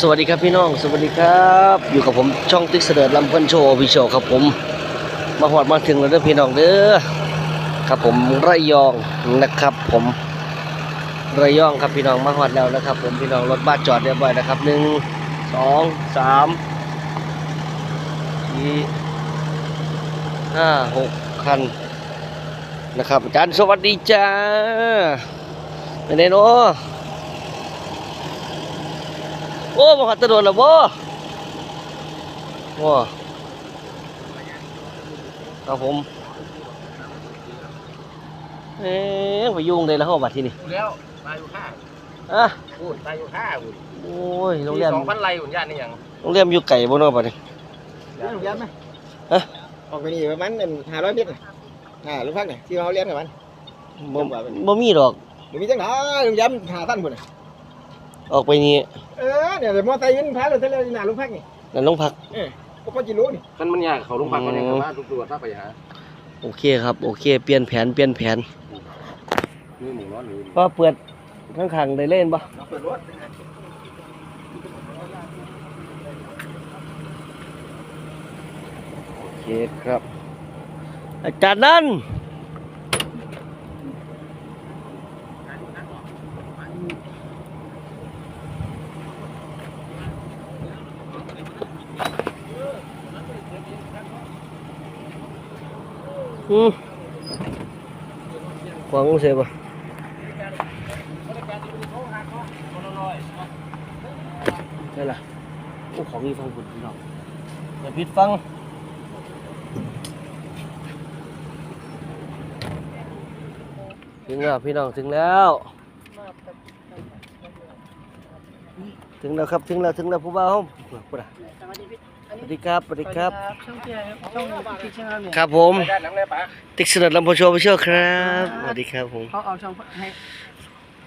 สวัสดีครับพี่น้อง สวัสดีครับ อยู่กับผมช่องติ๊กเสด็จลำเพิ่นโชว์พี่โชว์ครับผม มาหอดมาถึงแล้วเด้อพี่น้องเด้อครับผมระยองนะครับผมระยองครับพี่น้องมาหอดแล้วนะครับ ผมพี่น้องรถบ้านจอดเรียบร้อยนะครับหนึ่งสองสามสี่ห้าหกคันนะครับอาจารย์สวัสดีจ้าเป็นเนาะ โอ้มาขัดตะโดนแล้วบ่ว้าครับผมเอ๊ะไปยุ่งเลยแล้วเขาบัดที่นี่แล้วตายอยู่ห้าอะพูดตายอยู่ห้าพูดโอ้ยโรงเรียนสองพันไรหุ่นย่านนี่ยังโรงเรียนอยู่ไก่บ่เนาะบัดนี้เรียนไหมฮะออกไปนี่ประมาณห้าร้อยเมตรน่ะอ่าลูกพักเนี่ยที่เราเรียนกับมันบ่บ่มีดอกมันมีจังหวะลุงย้ำหาท่านพุ่นน่ะ ออกไปนี่เออเนี่ยเดี๋ยวมอไซค์ยืนพาเราเท่าไรหน้าลูกพักนี่นั่นโรงพักก็พอจิรู้นี่กันมันยากเขาลงพักกันเนี่ยมาตำรวจถ้าไปหาโอเคครับ โอเค เปลี่ยนแผนเปลี่ยนแผนนี่หมูร้อนหรือว่าเปิดข้างๆได้เล่นบ่เราเปิดรถโอเคครับ อาจารย์นั่น อืมขวางเสียบ่ได้ละโอ้ของมีฟังผุดพี่น้องอย่าพิดฟังถึงแล้วพี่น้อง ถึงแล้วถึงแล้วครับถึงแล้วถึงแล้วผู้บ่าวห้องปุ๊ดอะสวัสดีครับสวัสดีครับ ช่องเพียร์ช่องติ๊กช่องเนี่ยครับผมไปด้านหลังเลยปะติ๊กสนัดลำโพงโชว์ไปเชียวครับสวัสดีครับผมเขาเอาช่องให้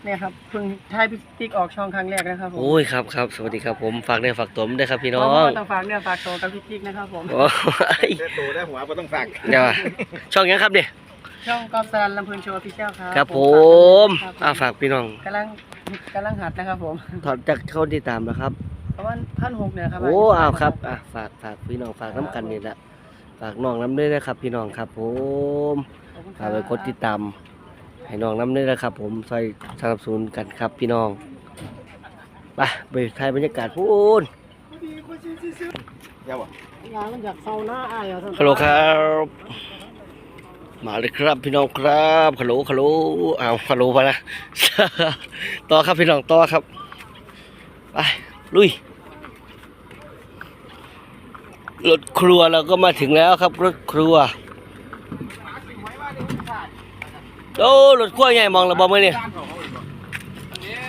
เนี่ยครับเพิ่งทายพี่ติ๊กออกช่องครั้งแรกนะครับผมโอ้ยครับครับสวัสดีครับผมฝากเนื้อฝากตัวด้วยครับพี่น้อเพงราะว่าต้องฝากเนี่ยฝากตัวกับพี่ติ๊กนะครับผมโอ้ยเด็ดโตได้หัวก็ต้องฝากเดี๋ยวอะช่องยังครับเนี่ยช่องกอล์ฟสลันลำพูนโชว์พิเชียลครับครับผมครับอ่าฝากพี่น้องกำลัง กำลังหัดนะครับผมถอดจากเข้าที่ตามนะครับประมาณพันหกเนี่ยครับโอ้อ้าวครับอะฝากฝากพี่น้องฝากน้ำกันนี่แหละฝากน้องน้ำด้วยนะครับ พี่น้องครับผมขอบคุณคฝารักไปกดติดตามให้น้องน้ำด้วยนะครับ ผมซอยสนับสนุนกันครับ พี่น้องไปไปถ่ายบรรยากาศพูนเดี๋ยวบ่งานมันอยากเศร้าหน้าอายอะฮัลโหลครับ มาเลยครับ พี่น้องครับฮัลโหลฮัลโหลอ้าวฮัลโหลไปนะต่อครับพี่น้องต่อครับไปลุยรถครัวเราก็มาถึงแล้วครับ รถครัวโอ้รถครัวใหญ่มองเราบอมื่อนี่ย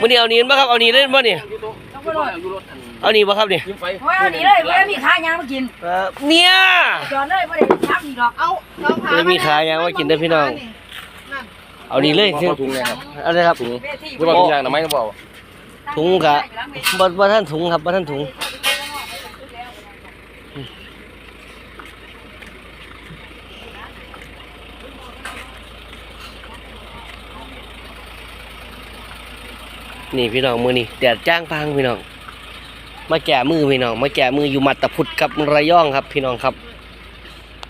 มื่อนี้เอานี้มาครับเอานี้เล่นบ่เนี่ย เอานี้บ่ครับเนี่ยยิ้มไฟโอ้ยอันนี้เลยไม่มีขายางมากินเอ่อเนี่ยจอดเลยไม่ได้ทับอีกหรอกเอาเลยมีขายยังว่ากินได้อพี่น้อง เอานี้เลยถุงเลยครับเอาเลยครับถุงเวทีหรือว่าถุงยางทำไมก็บอกถุงกะบ่บ่ท่านถุงครับบ่ท่านถุงนี่พี่น้องมือนี่แดดจ้างพางพี่น้อง มาแก่มือพี่น้อง มาแก่มืออยู่มัตตพุทธครับระยองครับ พี่น้องครับ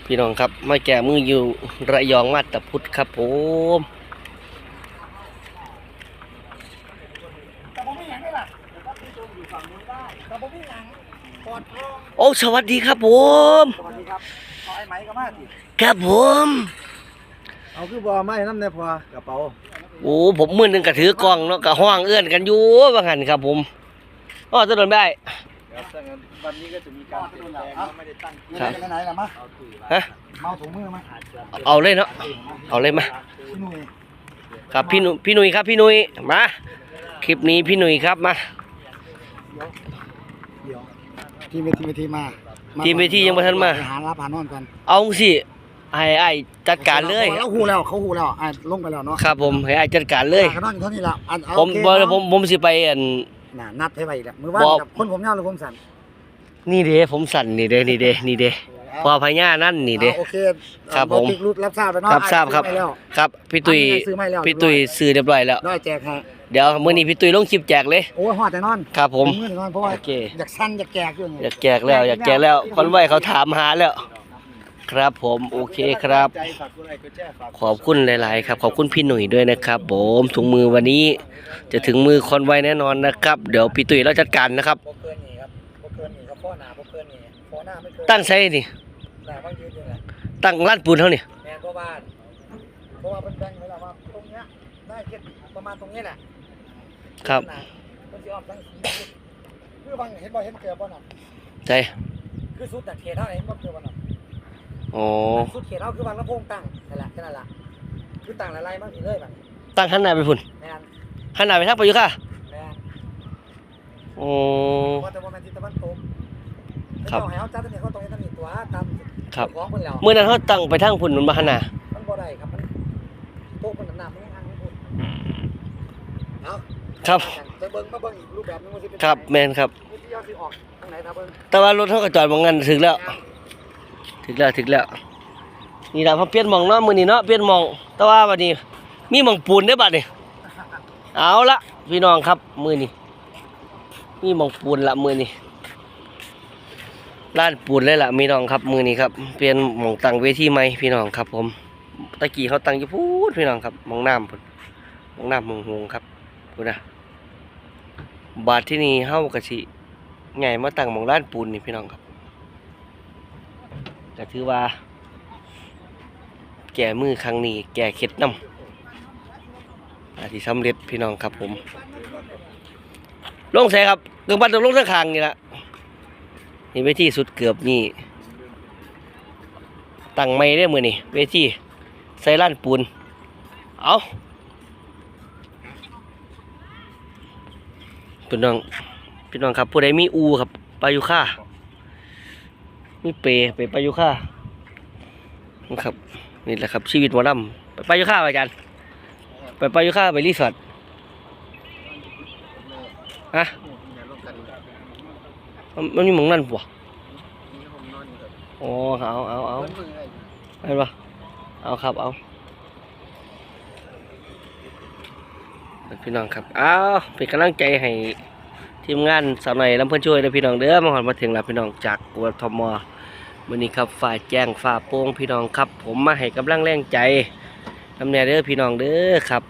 พี่น้องครับ มาแก่มืออยู่ระยองมัตตพุทธครับผมโอ้สวัสดีครับผมสวัสดีครับเอาไอ้ไหมก็มาสิครับผมเอาคือบ่ไม่น้ำในพอกระเป๋าโอ้ผมมือหนึ่งก็ถือกล้องเนาะก็ห้องเอื้อนกันอยู่ว่างั้นครับผม อ๋อจะโดนไม่ได้เดี๋ยวถ้างั้นวันนี้ก็จะมีการเปลี่ยนแปลงเนาะไม่ได้ตั้งครับไหนๆล่ะมาฮะ เมาถุงมือมาเอาเลยเนาะ เอาเลยมา พี่หนุ่ยครับพี่หนุพี่หนุ่ยครับพี่หนุ่ยมา คลิปนี้พี่หนุ่ยครับมา เดี๋ยวทีมเวทีเวทีมาาทีมเวทียังบ่ทันมา ไปหารับหานอนกันเอาสิไอ้ไอ้จัดการเลย เขาหูแล้วเขาหูแล้วอะลงไปแล้วเนาะครับผมให้ไอ้จัดการเลยอะก็นอนอยู่เท่านี้ละอันเอาผมโอเคบ่เนาะผมผมสิไปอัน น่ะนัดให้ไปอีกแล้วมือว่านบ่กับคนผมยาวหรือผมสั้นนี่เด้ผมสั่นนี่เด้นี่เด้นี่เด้พอพญานั่นนี่เด้อะโอเคครับอะผม ติ๊กรุดรับทราบแล้วเนาะรับทราบครับ อะซื้อให้แล้วครับพี่ตุ้ยซื้อไม่แล้วพี่ตุ้ยซื้อเรียบร้อยแล้ว ได้แจกให้เดี๋ยวมื้อนี้พี่ตุ้ยลงคลิปแจกเลย โอ้ยหอดแต่นอนครับผมมือแต่นอนเพราะว่าโอเค อยากสั้นอยากแก่อยู่ไงอยากแจกแล้วอยากแจกแล้วคนไหวเขาถามหาแล้ว ครับผมโอเคครับใจฝากกดไลค์กดแชร์ฝากขอบคุณหลาย ๆ ครับ ขอบคุณพี่หนุ่ยด้วยนะครับผมถุงมือวันนี้จะถึงมือคนไวแน่นอนนะครับ เดี๋ยวพี่ตุ้ยเราจัดการนะครับ บ่เกินนี่ครับบ่เกินนี่ครับพ่อหน้าบ่เกินนี่พ่อหน้าไม่เกินตั้งใส่นี่ หน้าบางยืนอยู่แหละตั้งร้านปูนเท่านี่แม่นเพราะว่าเพราะว่าเป็นแบ่งไว้แล้วว่าตรงเนี้ยได้แค่ประมาณตรงนี้แหละครับมันสิออกทั้งสีคือบางเห็นบ่เห็นเกลือบ่น่ะใช่คือสุดแต่เขตเท่าไหร่เห็นบ่เกลือบ่น่ะ อ๋อสุดเขตเท่าคือบางลำโพงตั้งนั่นแหละแค่นั้นล่ะคือตั้งละลายมันสิเลยบัดตั้งหันหน้าไปพุ่นแม่นหันหน้าไปทางประยุค่ะแม่นอ๋อเพราะแต่ว่ามันทิศตะวันตกครับ เขาให้เขาจัดอันนี้เขาตรงนี้ต้องมีตัวตามครับ ของเพิ่นแล้วเมื่อนั้นเขาตั้งไปทางพุ่นมันมาหันหน้ามันบ่ได้ครับมันโต๊ะมันน้ำๆมันยังทางมันพุ่นเอาครับ ไปเบิ่งมาเบิ่งอีกรูปแบบหนึงว่าสิเป็นครับแมนครับ วิธีเอาสิออกทางไหนถ้าเบิ่งแต่ว่ารถเขาก็จอดหมองงั้นถึงแล้ว ถึงแล้วถึงแล้วนี่ละพอเปลี่ยนมองเนาะมือนี้เนาะเปลี่ยนมอง แต่ว่าบัดนี้มีมองปูนเด้บัดนี้เอาละพี่น้องครับมือนี้มีมองปูนละมือนี้ร้านปูนเลยละพี่น้องครับมือนี้ครับเปลี่ยนมองตั้งเวทีใหมพี่น้องครับ ผมตะกี้เขาตั้งอยู่พูดพี่น้องครับมองน้ำพุ่นมองน้ำมองหงครับพุ่นนะบาดที่นี่เฮาก็สิใหญ่มาตั้งมองร้านปูนนี่พี่น้องครับ ก็ถือว่า แก่มือครั้งนี้ แก่เคล็ดนำอาที่สำเร็จพี่น้องครับผม ลงใส่ครับเกือบบันตกลงทั้งคางนี่ละนี่เวทีสุดเกือบนี่ตั้งไม่ได้มือนี่เวทีใส่ล้านปูน เอาพี่น้องพี่น้องครับผู้ใดมีอูครับปลายุค่า มีเปรย์ไปปลายุค่านะครับนี่แหละครับชีวิตหมอลำไปปายุค่าไปอาจารย์ไปปายุค่าไปรีสอร์ทฮะมันมีหมองนั่นปะโอ๋อเอาเอาเอาเห็นปะเอาครับเอาพี่น้องครับเอาเป็นกำลังใจให้ ทีมงานสาวหน่อยลำเพื่อนช่วยนะพี่น้องเด้อมาหอนมาถึงแล้วพี่น้องจากกทมวันนี้ครับฝ่ายแจ้งฝ่าโป้งพี่น้องครับ ผมมาให้กำลังแรงใจทำแน่เด้อพี่น้องเด้อครับ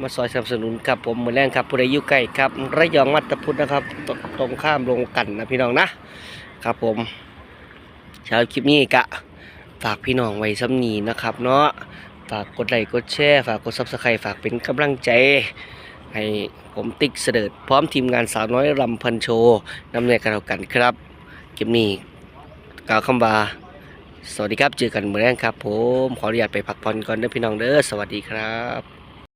มาซอยสนับสนุนครับผมเหมือนแรงครับผู้ใดอยู่ใกล้ครับระยองมัตตพุทธนะครับตตรงข้ามลงกันนะพี่น้องนะครับผมเช้าคลิปนี้กะฝากพี่น้องไว้ซ้ำนีนะครับ เนาะฝากกดไลค์กดแชร์ฝากกดซับสไครต์ฝากเป็นกำลังใจ ให้ผมติ๊กเสด็จพร้อมทีมงานสาวน้อยรำพันโชว์นำเนินการกันครับคลิปนี้กล่าวคำว่าสวัสดีครับ เจอกันเมื่อแรงครับ ผม ขออนุญาตไปพักผ่อนก่อนเด้อพี่น้องเด้อ สวัสดีครับ